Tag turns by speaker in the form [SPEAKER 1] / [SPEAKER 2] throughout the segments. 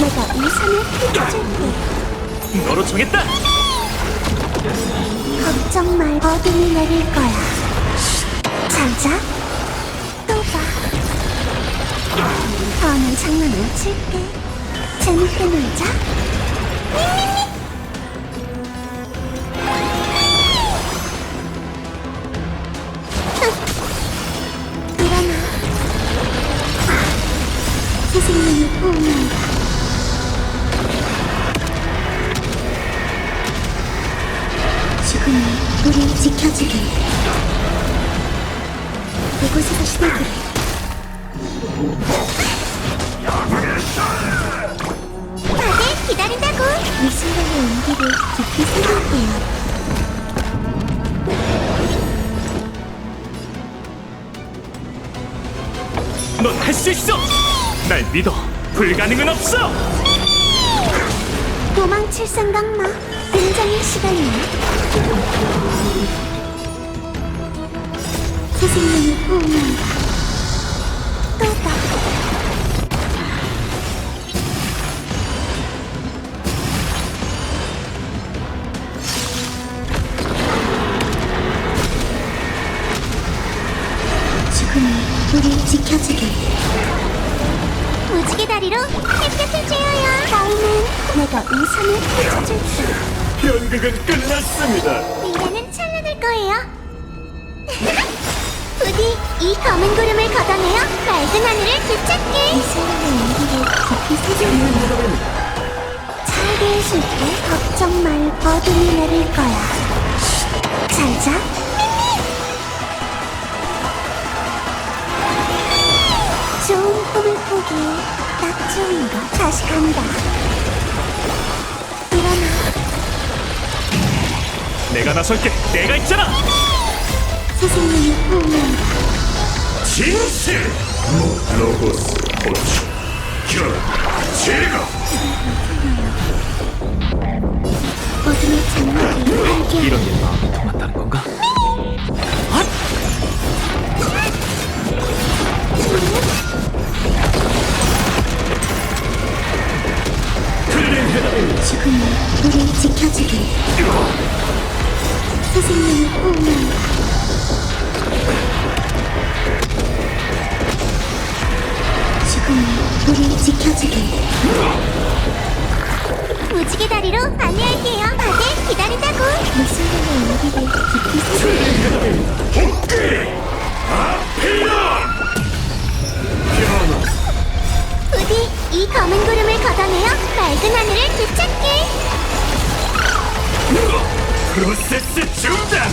[SPEAKER 1] 내가 이 산을 펼쳐줄게.
[SPEAKER 2] 너로 정했다.
[SPEAKER 1] 걱정 말. 어둠이 내릴 거야. 잘 자. 또 봐. 더는 장난을 칠게. 재밌게 놀자. 우리 지켜주길. 이곳에서 시작을 해. 다들 기다린다고. 이 순간의 온기를 깊이 새길게요.
[SPEAKER 2] 넌 할 수 있어. 날 믿어. 불가능은 없어.
[SPEAKER 1] 도망칠 생각 마. 굉장히 시간이야. 선생님이 오면 또 봐. 지금은 우리 지켜주길. 무지개 다리로 햇볕을 쬐어요. 다음은 내가 이 산을 펼쳐줄게.
[SPEAKER 2] 연극은 끝났습니다.
[SPEAKER 1] 미래는 찬란할 거예요. 부디 이 검은 구름을 걷어내어 맑은 하늘을 되찾게. 이 순간의 온기를 깊이 새겨요. 잘게 해줄게. 걱정 말. 어둠이 내릴 거야. 잘 자. 좋은 꿈을 꾸기 딱 좋은 거 다시 간다.
[SPEAKER 2] 내가 나설게. 내가 있잖아.
[SPEAKER 1] 선생님이
[SPEAKER 2] 진실. 로고스 호출. 결. 제거.
[SPEAKER 1] 어둠의 장막이 함께
[SPEAKER 2] 이런 게마
[SPEAKER 1] 부디 이 검은 구름을 걷어내어 맑은 하늘을 되찾게
[SPEAKER 2] 프로세스 중단.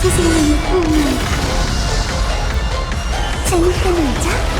[SPEAKER 1] 선생님이 오면 재밌게 놀자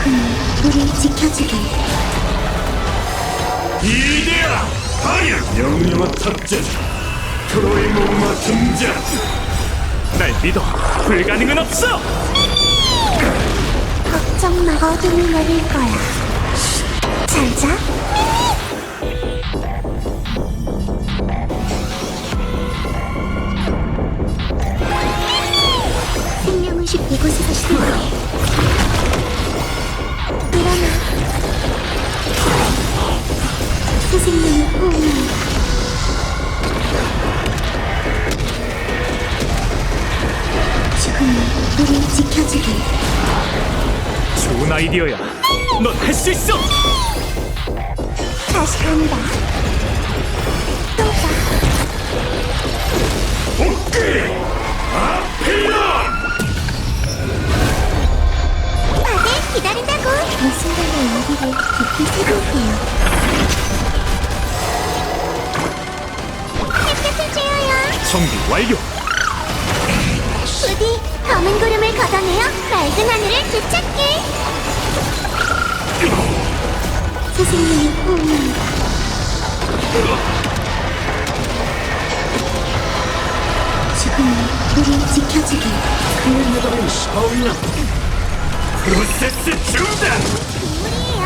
[SPEAKER 1] 지금은 우리 지켜주길
[SPEAKER 2] 이데아 파이어 영영한 탑재 트로이 목마 등장 날 믿어. 불가능은 없어.
[SPEAKER 1] 걱정 마 어둠이 내릴 거야. 잘 자.
[SPEAKER 2] 아이디어야 넌 할 수 있어
[SPEAKER 1] 다시 간다. 또 봐. 다들 기다린다고. 이 순간의 온기를 깊이. 햇볕을 쬐어요.
[SPEAKER 2] 정비 완료
[SPEAKER 1] 부디 검은 구름을 걷어내어 맑은 하늘을 되찾게. 선생님이 오면 지금은 우리 지켜주길
[SPEAKER 2] 그 해답은 샤오야 프로세스 중단
[SPEAKER 1] 동물이에요.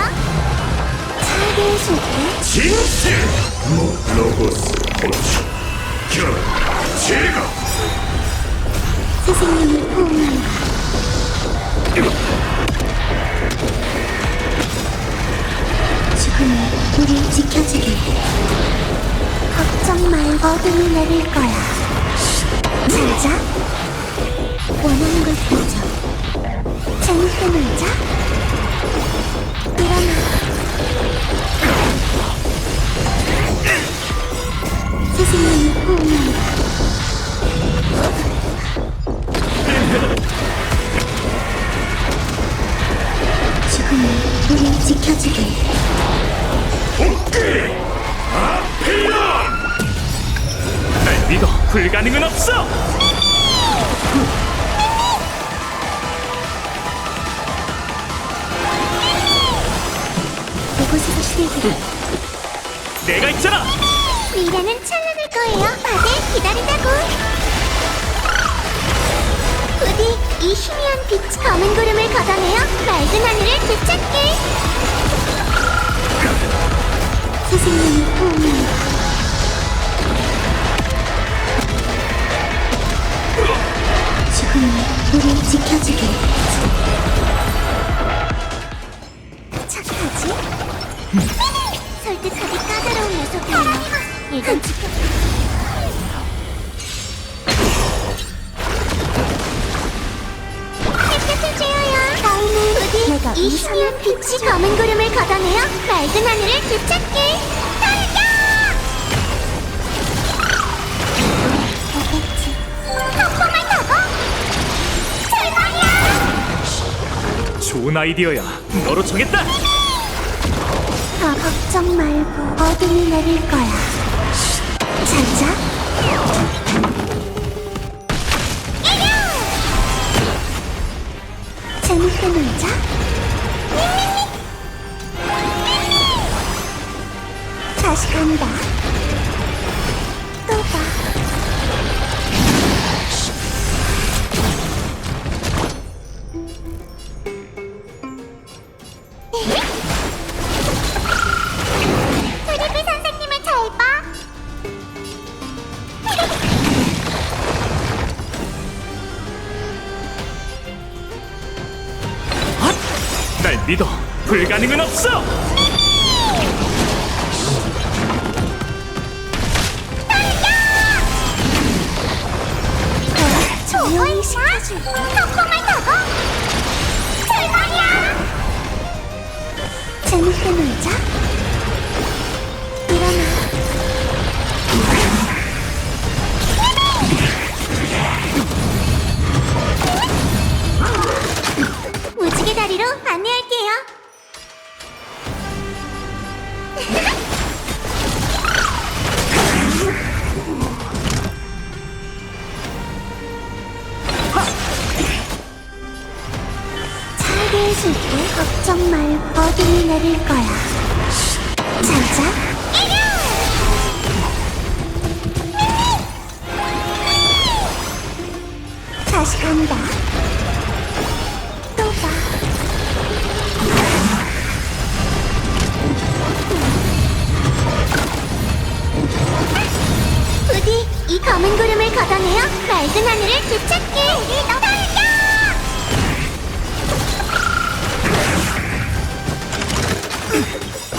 [SPEAKER 1] 잘 계실게.
[SPEAKER 2] 진실 모 로고스 호출 결 제거
[SPEAKER 1] 선생님을 포옹한다. 죽음이 우리 지켜주길. 걱정 말고 어둠이 내릴 거야. 잘자. 원하는 걸 보자. 재밌게 놀자. 일어나. 선생님을 포옹한다. 우리 지켜주길.
[SPEAKER 2] 복귀 아필론 날 믿어 불가능은 없어
[SPEAKER 1] 이곳에서 시대기를
[SPEAKER 2] 내가 있잖아
[SPEAKER 1] 미래는 찬란할 거예요. 다들 기다린다고. 부디 이 희미한 빛 검은 구름을 걷어내어 맑은 하늘을 되찾게. 선생님이 포옹한다. 죽음이 우리 지켜주길. 착하지? 설득하기 까다로운 녀석이에요. 일단 지켜. 이 희미한 빛이 검은 구름을 걷어내어 맑은 하늘을 되찾게. 달려! 알겠지. 폭풍을 타고 출발이야!
[SPEAKER 2] 좋은 아이디어야 너로 정했다
[SPEAKER 1] 더 걱정 말고 어둠이 내릴 거야. 자자. 재밌게 놀자. 간다. 또 봐. 트리비 선생님을 잘 봐.
[SPEAKER 2] 날 믿어 불가능은 없어
[SPEAKER 1] 출발이야. 재밌게 놀자. 다시 간다. 또 봐. 부디 이 검은 구름을 걷어내어 맑은 하늘을 되찾게. 달려!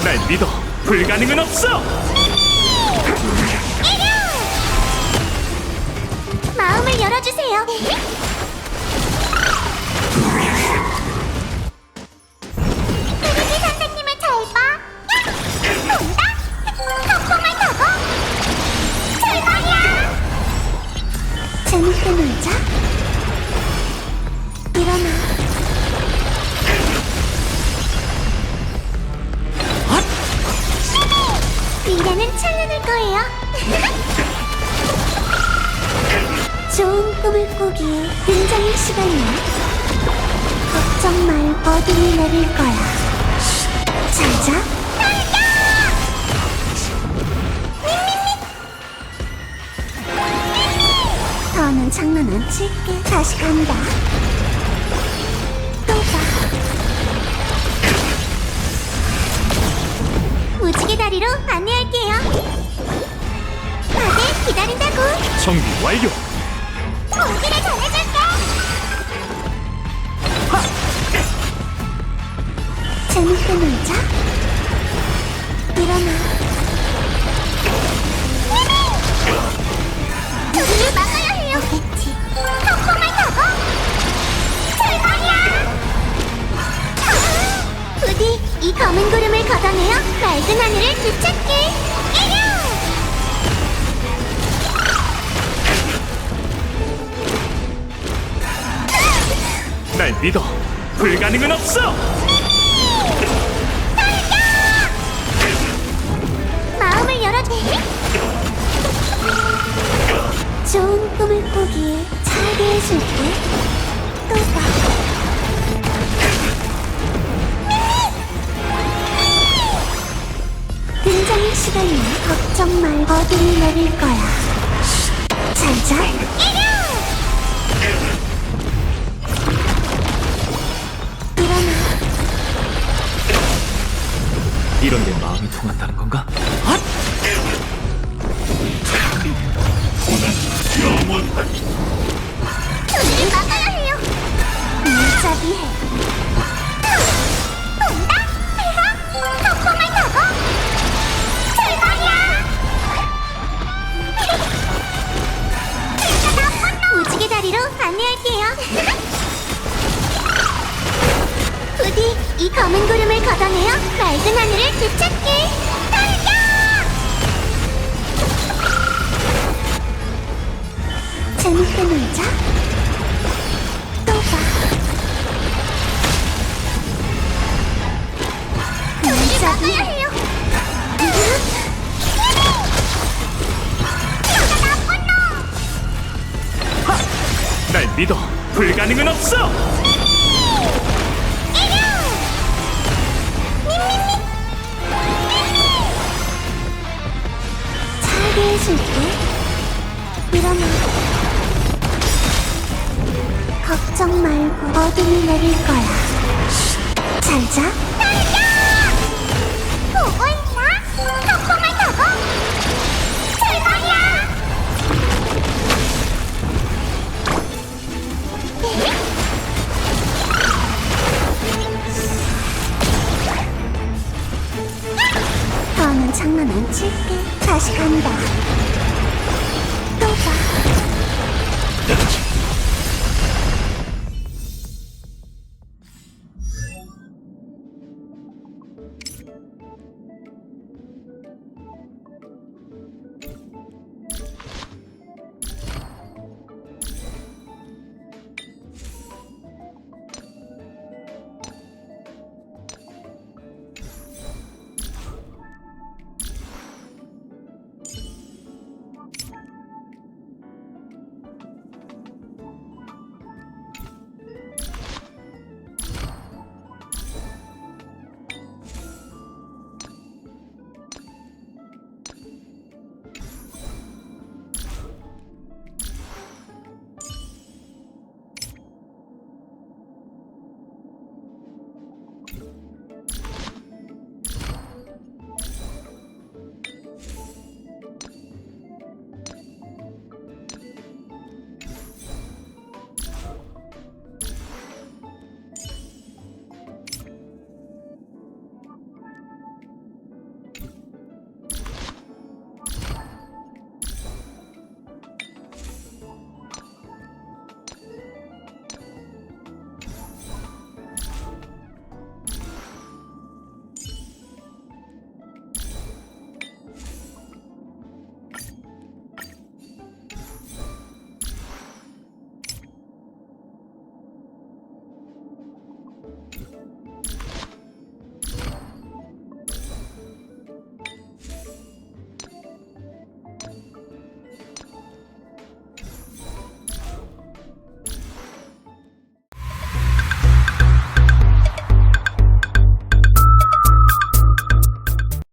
[SPEAKER 2] 날 믿어 불가능은 없어
[SPEAKER 1] 열어주세요. 좋은 꿈을 꾸기 굉장히 시간이야. 걱정 말 어둠이 내릴 거야. 자자. 더는 장난 안 칠게. 다시 간다. 또 봐. 무지개 다리로 안내할게요. 아들 기다린다고.
[SPEAKER 2] 정비 완료.
[SPEAKER 1] 재밌게 놀자. 일어나. 우리를 막아야 해요. 오겠지. 덕분을 타고. 출발이야. 부디 이 검은 구름을 걷어내어 맑은 하늘을 되찾게.
[SPEAKER 2] 날 믿어. 불가능은 없어.
[SPEAKER 1] 좋은 꿈을 꾸기에 살게 해줄게. 또 봐. 등장의 시간이야. 걱정 말고 어둠이 내릴 거야. 잘 자. 일어나.
[SPEAKER 2] 이런 게 마음이 통한다는 건가?
[SPEAKER 1] 우리를 막아야 해요. 무자비해.
[SPEAKER 2] 믿어. 불가능은 없어.
[SPEAKER 1] 해줄게. 일어나. 걱정 말고 어둠이 내릴 거야. 잘 자. 보고 있나? 더는 장난 안 칠게. 다시 간다.